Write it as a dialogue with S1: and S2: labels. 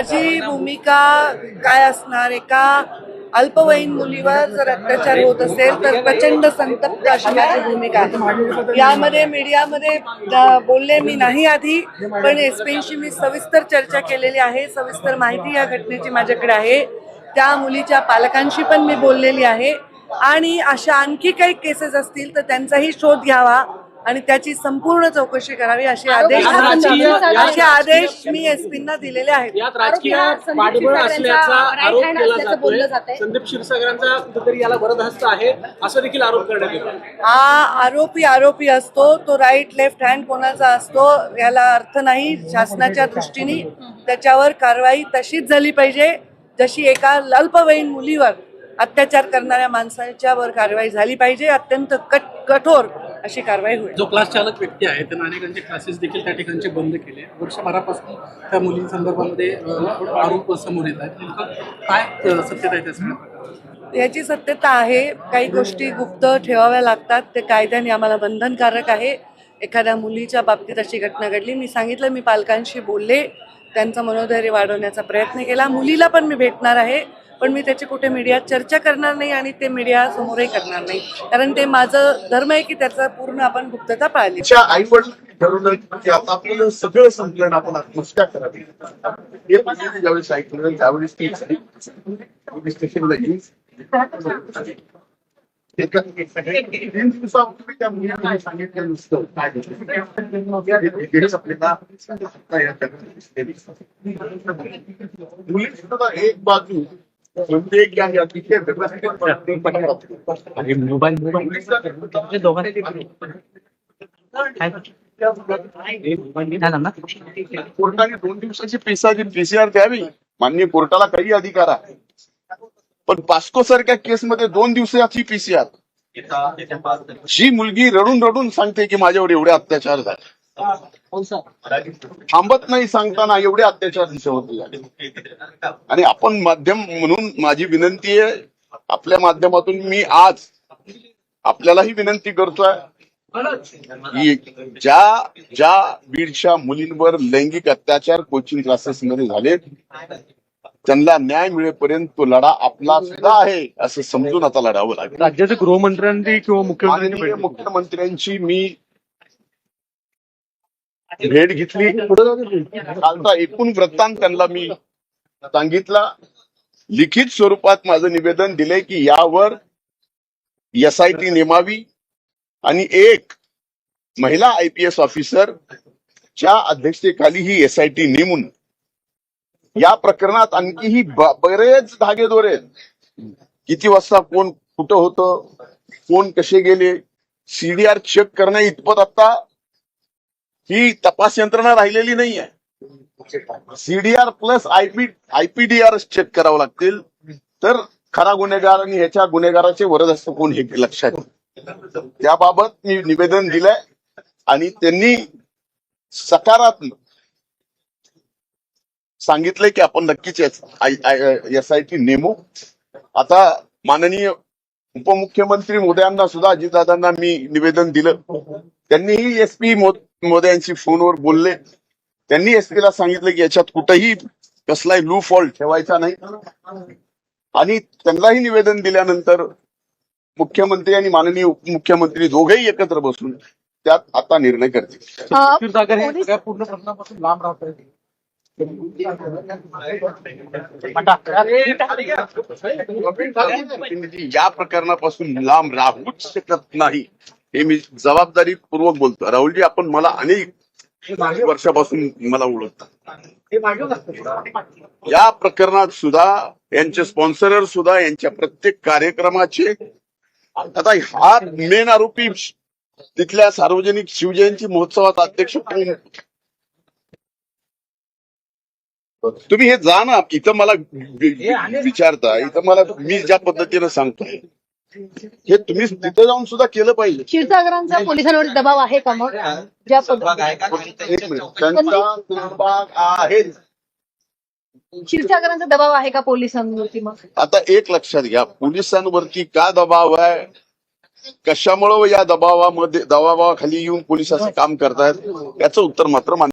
S1: माझी भूमिका काय असणार एका अल्पवयीन मुलीवर जर अत्याचार होत असेल तर प्रचंड संतप्त अशी माझी भूमिका आहे. यामध्ये मीडियामध्ये बोलले मी नाही आधी पण एसपींशी मी सविस्तर चर्चा केलेली आहे सविस्तर माहिती या घटनेची माझ्याकडे आहे. त्या मुलीच्या पालकांशी पण मी बोललेली आहे. आणि अशा आणखी काही केसेस असतील तर त्यांचाही शोध घ्यावा. आणि त्याची संपूर्ण चौकशी करावी असे आदेश असे आदेश मी एसपींना दिलेले आहेत.
S2: यात राजकीय
S3: आरोपी हा
S2: पाठबळ असल्याचा आरोप
S3: hand
S2: केला
S3: असल्याचं बोललं
S2: जातोय.
S3: जातंय.
S2: संदीप क्षीरसागरांचा कुठेतरी याला वरदहस्त आहे असं देखील आरोप करण्यात येतो.
S1: हा आरोपी आरोपी असतो तो राईट लेफ्ट हँड कोणाचा असतो याला अर्थ नाही शासनाच्या दृष्टीने. त्याच्यावर कारवाई तशीच झाली पाहिजे जशी एका अल्पवयीन मुलीवर अत्याचार करणाऱ्या माणसाच्या वर कारवाई झाली पाहिजे. अत्यंत कट कठोर अशी कारवाई होईल.
S4: जो क्लास चालक व्यक्ती आहे त्यानं अनेकांचे क्लासेस देखील त्या ठिकाणचे बंद केले वर्षभरापासून त्या मुलींसंदर्भामध्ये आरोप समोर येत आहेत. नेमकं काय सत्यता आहे त्या सगळ्या
S1: याची सत्यता आहे. काही गोष्टी गुप्त ठेवाव्या लागतात. ते कायद्याने आम्हाला बंधनकारक आहे. एखाद्या मुलीच्या बाबतीत अशी घटना घडली. मी सांगितलं मी पालकांशी बोलले. त्यांचं मनोधैर्य वाढवण्याचा प्रयत्न केला. मुलीला पण मी भेटणार आहे. पण मी त्याची कुठे मीडियात चर्चा करणार नाही आणि ते मीडिया समोरही करणार नाही. कारण ते माझं धर्म आहे की त्याचा पूर्ण आपण गुप्तता पाळली
S5: आई वडील ठरवलं की आता आपल्याला सगळं संकलन आपण आत्महत्या करावी. हे ज्यावेळेस ऐकलं त्यावेळेस ती पोलीस स्टेशनला येईल तीन दिवसापूर्वी त्या मुलीने सांगितलं नुसतं. काय आपल्याला मुली सुद्धा एक बाजू म्हणजे
S6: मोबाईल मोबाईल दोघांचे
S5: कोर्टाने दोन दिवसाची पीसीआर पीसीआर द्यावी. मान्य कोर्टाला काही अधिकार आहे. पण पास्को सारख्या केसमध्ये दोन दिवसाची पीसीआर जी मुलगी रडून रडून सांगते की माझ्यावर एवढे अत्याचार झाले. थांबत नाही सांगताना एवढे अत्याचार झाले आणि आपण माध्यम म्हणून माझी विनंती आहे आपल्या माध्यमातून मी आज आपल्यालाही विनंती करतोय की ज्या ज्या बीडच्या मुलींवर लैंगिक अत्याचार कोचिंग क्लासेस मध्ये झाले त्यांना न्याय मिळेपर्यंत तो लढा आपला सुद्धा आहे असं समजून आता लढावं लागेल.
S6: राज्याचे गृहमंत्र्यांनी किंवा
S5: मुख्यमंत्र्यांची मी भेट घेतली. कालचा एकूण वृत्तांत त्यांना मी सांगितला. लिखित स्वरूपात माझं निवेदन दिले की यावर एसआयटी नेमावी आणि एक महिला आय पी एस ऑफिसर च्या अध्यक्षतेखाली ही एसआयटी नेमून या प्रकरणात आणखीही बरेच धागेदोरे आहेत. किती वाजता कोण कुठं होतं कोण कसे गेले सीडीआर चेक करण्या इतपत आता ही तपास यंत्रणा राहिलेली नाही आहे CDR plus IP IPDR check करावं लागतील. तर खरा गुन्हेगार आणि ह्याच्या गुन्हेगाराचे वरदहस्त कोण हे लक्षात त्याबाबत मी निवेदन दिलंय आणि त्यांनी सकारात्मक सांगितलंय की आपण नक्कीच एस आय टी नेमू. आता माननीय उपमुख्यमंत्री मोदयांना सुद्धा अजितदादांना मी निवेदन दिलं. त्यांनीही एस पी मोदयांशी फोनवर बोलले त्यांनी एसपी ला सांगितलं की याच्यात कुठंही कसलाही लू फॉल्ट ठेवायचा नाही आणि त्यांनाही निवेदन दिल्यानंतर मुख्यमंत्री आणि माननीय उपमुख्यमंत्री दोघेही एकत्र बसून त्यात आता निर्णय करतील
S6: हे पूर्ण प्रश्नापासून लांब राहत
S5: या प्रकरणापासून लांब राहूच शकत नाही हे मी जबाबदारी पूर्वक बोलतो. राहुलजी आपण मला अनेक वर्षापासून मला ओळखतात या प्रकरणात सुद्धा यांचे स्पॉन्सरर सुद्धा यांच्या प्रत्येक कार्यक्रमाचे आता हा मेन आरोपी तिथल्या सार्वजनिक शिवजयंती महोत्सवात अध्यक्ष तुम्ही हे जा ना. इथं मला विचारता. इथं मला मी ज्या पद्धतीनं सांगतोय. हे तुम्ही तिथं जाऊन सुद्धा केलं पाहिजे.
S3: क्षीरसागरांचा पोलिसांवर दबाव आहे का मग? ज्या
S5: एक मिनिट. त्यांचा सहभाग आहे.
S3: क्षीरसागरांचा दबाव आहे का पोलिसांवरती मग?
S5: आता एक लक्षात घ्या पोलिसांवरती का दबाव आहे? कशामुळं या दबावामध्ये दबावाखाली येऊन पोलीस असं काम करतायत? याचं उत्तर मात्र मान्य